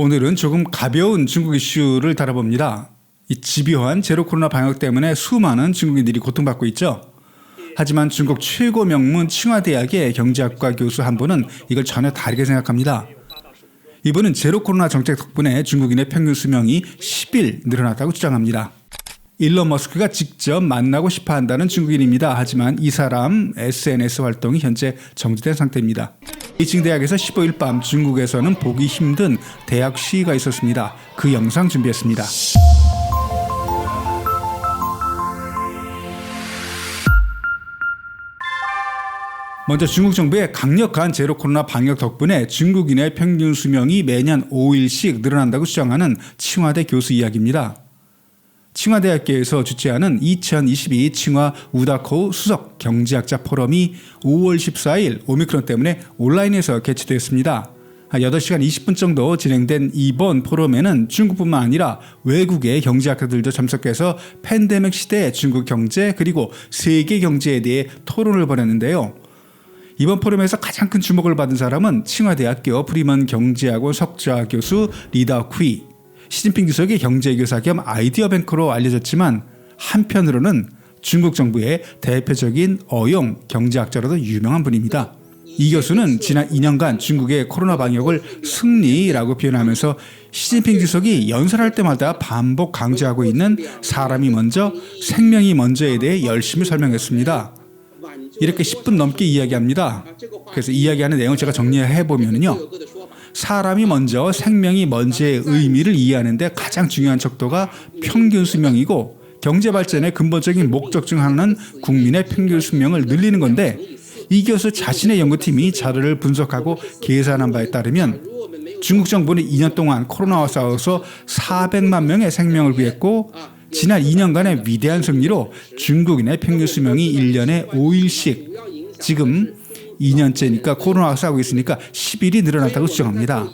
오늘은 조금 가벼운 중국 이슈를 다뤄봅니다. 이 집요한 제로 코로나 방역 때문에 수많은 중국인들이 고통받고 있죠. 하지만 중국 최고 명문 칭화대학의 경제학과 교수 한 분은 이걸 전혀 다르게 생각합니다. 이분은 제로 코로나 정책 덕분에 중국인의 평균 수명이 10일 늘어났다고 주장합니다. 일론 머스크가 직접 만나고 싶어 한다는 중국인입니다. 하지만 이 사람 SNS 활동이 현재 정지된 상태입니다. 베이징 대학에서 15일 밤 중국에서는 보기 힘든 대학 시위가 있었습니다. 그 영상 준비했습니다. 먼저 중국 정부의 강력한 제로 코로나 방역 덕분에 중국인의 평균 수명이 매년 5일씩 늘어난다고 주장하는 칭화대 교수 이야기입니다. 칭화대학교에서 주최하는 2022 칭화 우다코 수석 경제학자 포럼이 5월 14일 오미크론 때문에 온라인에서 개최됐습니다. 8시간 20분 정도 진행된 이번 포럼에는 중국뿐만 아니라 외국의 경제학자들도 참석해서 팬데믹 시대의 중국 경제 그리고 세계 경제에 대해 토론을 벌였는데요. 이번 포럼에서 가장 큰 주목을 받은 사람은 칭화대학교 프리먼 경제학원 석좌 교수 리다 퀴. 시진핑 주석의 경제교사 겸 아이디어 뱅커로 알려졌지만 한편으로는 중국 정부의 대표적인 어용 경제학자로도 유명한 분입니다. 이 교수는 지난 2년간 중국의 코로나 방역을 승리라고 표현하면서 시진핑 주석이 연설할 때마다 반복 강조하고 있는 사람이 먼저, 생명이 먼저에 대해 열심히 설명했습니다. 이렇게 10분 넘게 이야기합니다. 그래서 이야기하는 내용을 제가 정리해 보면요. 사람이 먼저 생명이 먼저의 의미를 이해하는데 가장 중요한 척도가 평균 수명이고 경제 발전의 근본적인 목적 중 하나는 국민의 평균 수명을 늘리는 건데 이 교수 자신의 연구팀이 자료를 분석하고 계산한 바에 따르면 중국 정부는 2년 동안 코로나와 싸워서 400만 명의 생명을 구했고 지난 2년간의 위대한 승리로 중국인의 평균 수명이 1년에 5일씩 지금 2년째니까 코로나와 싸우고 있으니까 10일이 늘어났다고 주장합니다.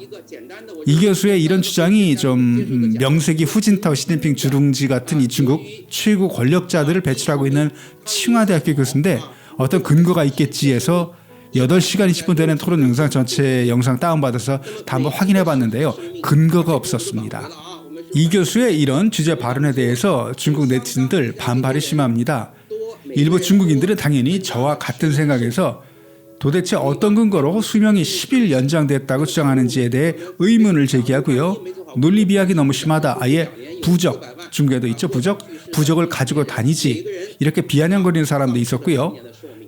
이 교수의 이런 주장이 좀 명색이 후진타오 시진핑 주룽지 같은 이 중국 최고 권력자들을 배출하고 있는 칭화대학교 교수인데 어떤 근거가 있겠지 해서 8시간 20분 되는 토론 영상 전체 영상 다운받아서 다 한번 확인해 봤는데요. 근거가 없었습니다. 이 교수의 이런 주제 발언에 대해서 중국 네티즌들 반발이 심합니다. 일부 중국인들은 당연히 저와 같은 생각에서 도대체 어떤 근거로 수명이 10일 연장됐다고 주장하는지에 대해 의문을 제기하고요. 논리 비약이 너무 심하다. 아예 부적, 중국에도 있죠, 부적? 부적을 가지고 다니지. 이렇게 비아냥거리는 사람도 있었고요.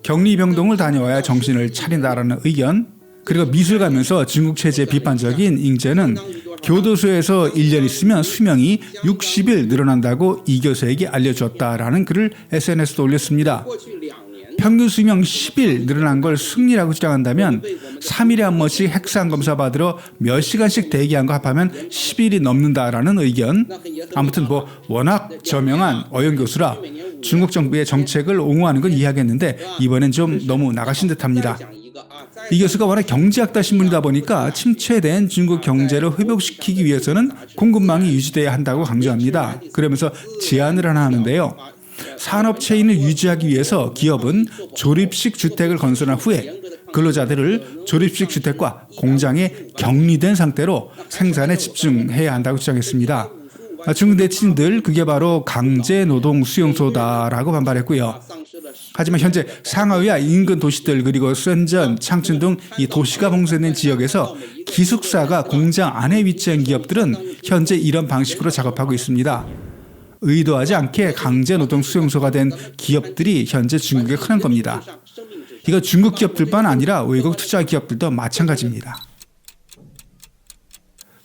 격리병동을 다녀와야 정신을 차린다라는 의견. 그리고 미술 가면서 중국 체제 비판적인 잉제는 교도소에서 1년 있으면 수명이 60일 늘어난다고 이 교수에게 알려줬다라는 글을 SNS에 올렸습니다. 평균 수명 10일 늘어난 걸 승리라고 주장한다면 3일에 한 번씩 핵산 검사 받으러 몇 시간씩 대기한 거 합하면 10일이 넘는다라는 의견. 아무튼 뭐 워낙 저명한 어영 교수라 중국 정부의 정책을 옹호하는 건 이해하겠는데 이번엔 좀 너무 나가신 듯합니다. 이 교수가 워낙 경제학다 신문이다 보니까 침체된 중국 경제를 회복시키기 위해서는 공급망이 유지돼야 한다고 강조합니다. 그러면서 제안을 하나 하는데요. 산업 체인을 유지하기 위해서 기업은 조립식 주택을 건설한 후에 근로자들을 조립식 주택과 공장에 격리된 상태로 생산에 집중해야 한다고 주장했습니다. 중국 네티즌들 그게 바로 강제 노동 수용소다라고 반발했고요. 하지만 현재 상하이와 인근 도시들 그리고 센전, 창춘 등 이 도시가 봉쇄된 지역에서 기숙사가 공장 안에 위치한 기업들은 현재 이런 방식으로 작업하고 있습니다. 의도하지 않게 강제 노동 수용소가 된 기업들이 현재 중국에 흔한 겁니다. 이거 중국 기업들뿐 아니라 외국 투자 기업들도 마찬가지입니다.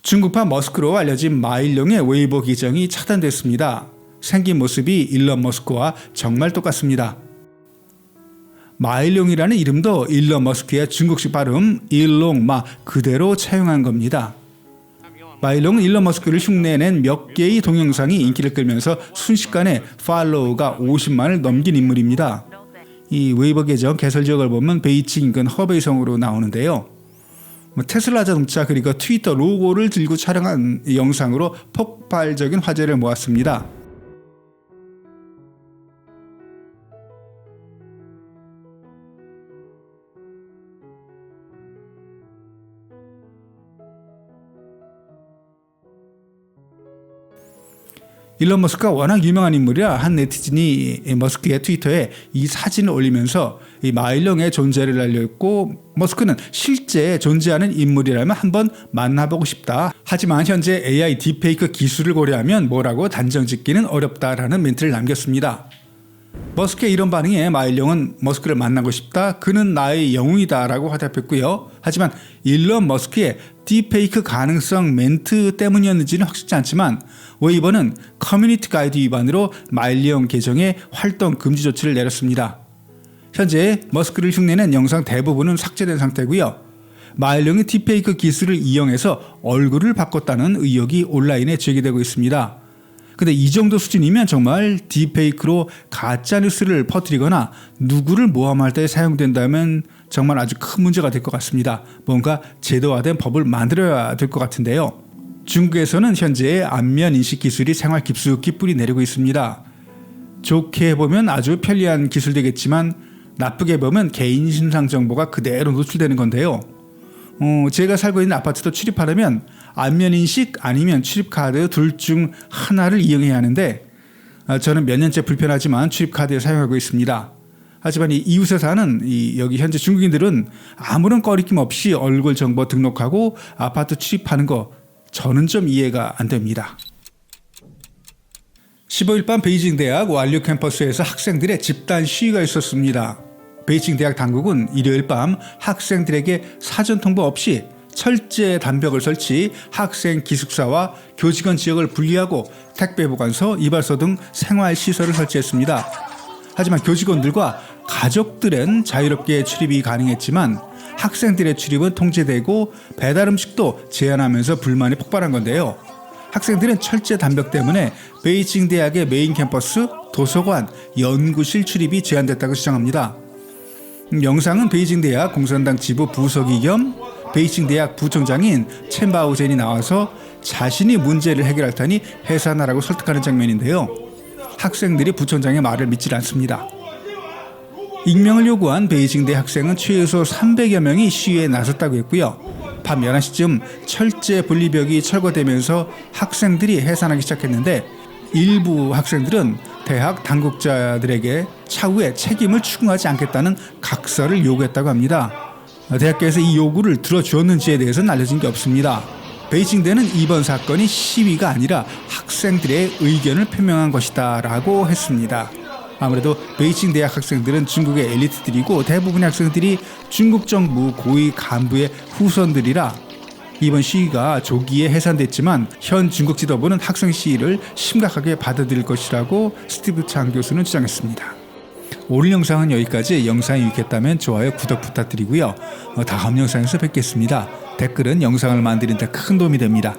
중국판 머스크로 알려진 마일용의 웨이보 계정이 차단됐습니다. 생긴 모습이 일론 머스크와 정말 똑같습니다. 마일용이라는 이름도 일론 머스크의 중국식 발음 일롱마 그대로 차용한 겁니다. 마일롱은 일론 머스크를 흉내낸 몇 개의 동영상이 인기를 끌면서 순식간에 팔로우가 50만을 넘긴 인물입니다. 이 웨이버 계정 개설 지역을 보면 베이징 인근 허베이 성으로 나오는데요. 뭐 테슬라 자동차 그리고 트위터 로고를 들고 촬영한 영상으로 폭발적인 화제를 모았습니다. 일론 머스크가 워낙 유명한 인물이라 한 네티즌이 이 머스크의 트위터에 이 사진을 올리면서 이 마일령의 존재를 알렸고 머스크는 실제 존재하는 인물이라면 한번 만나보고 싶다. 하지만 현재 AI 딥페이크 기술을 고려하면 뭐라고 단정 짓기는 어렵다라는 멘트를 남겼습니다. 머스크의 이런 반응에 마일령은 머스크를 만나고 싶다. 그는 나의 영웅이다라고 화답했고요. 하지만 일론 머스크의 딥페이크 가능성 멘트 때문이었는지는 확실치 않지만 웨이버는 커뮤니티 가이드 위반으로 마일령 계정에 활동 금지 조치를 내렸습니다. 현재 머스크를 흉내낸 영상 대부분은 삭제된 상태고요. 마일령이 딥페이크 기술을 이용해서 얼굴을 바꿨다는 의혹이 온라인에 제기되고 있습니다. 근데 이 정도 수준이면 정말 딥페이크로 가짜 뉴스를 퍼뜨리거나 누구를 모함할 때 사용된다면 정말 아주 큰 문제가 될 것 같습니다. 뭔가 제도화된 법을 만들어야 될 것 같은데요. 중국에서는 현재 안면 인식 기술이 생활 깊숙이 뿌리 내리고 있습니다. 좋게 보면 아주 편리한 기술 되겠지만 나쁘게 보면 개인 신상 정보가 그대로 노출되는 건데요. 어, 제가 살고 있는 아파트도 출입하려면 안면 인식 아니면 출입 카드 둘 중 하나를 이용해야 하는데 어, 저는 몇 년째 불편하지만 출입 카드를 사용하고 있습니다. 하지만 이 이웃에 사는 이 여기 현재 중국인들은 아무런 꺼리낌 없이 얼굴 정보 등록하고 아파트 출입하는 거 저는 좀 이해가 안 됩니다. 15일 밤 베이징 대학 완료 캠퍼스에서 학생들의 집단 시위가 있었습니다. 베이징 대학 당국은 일요일 밤 학생들에게 사전 통보 없이 철제 단벽을 설치, 학생 기숙사와 교직원 지역을 분리하고 택배 보관소, 이발소 등 생활 시설을 설치했습니다. 하지만 교직원들과 가족들은 자유롭게 출입이 가능했지만 학생들의 출입은 통제되고 배달 음식도 제한하면서 불만이 폭발한 건데요. 학생들은 철제 단벽 때문에 베이징 대학의 메인 캠퍼스, 도서관, 연구실 출입이 제한됐다고 주장합니다. 음, 영상은 베이징 대학 공산당 지부 부서기 겸 베이징 대학 부총장인 첸바우젠이 나와서 자신이 문제를 해결할 테니 해산하라고 설득하는 장면인데요. 학생들이 부총장의 말을 믿질 않습니다. 익명을 요구한 베이징 대 학생은 최소 300여 명이 시위에 나섰다고 했고요. 밤 11시쯤 철제 분리벽이 철거되면서 학생들이 해산하기 시작했는데 일부 학생들은 대학 당국자들에게 차후에 책임을 추궁하지 않겠다는 각서를 요구했다고 합니다. 대학교에서 이 요구를 들어주었는지에 대해서는 알려진 게 없습니다. 베이징대는 이번 사건이 시위가 아니라 학생들의 의견을 표명한 것이다라고 했습니다. 아무래도 베이징 대학 학생들은 중국의 엘리트들이고 대부분의 학생들이 중국 정부 고위 간부의 후손들이라 이번 시위가 조기에 해산됐지만 현 중국 지도부는 학생 시위를 심각하게 받아들일 것이라고 스티브 창 교수는 주장했습니다. 오늘 영상은 여기까지 영상이 유익했다면 좋아요, 구독 부탁드리고요. 어, 다음 영상에서 뵙겠습니다. 댓글은 영상을 만드는 데 큰 도움이 됩니다.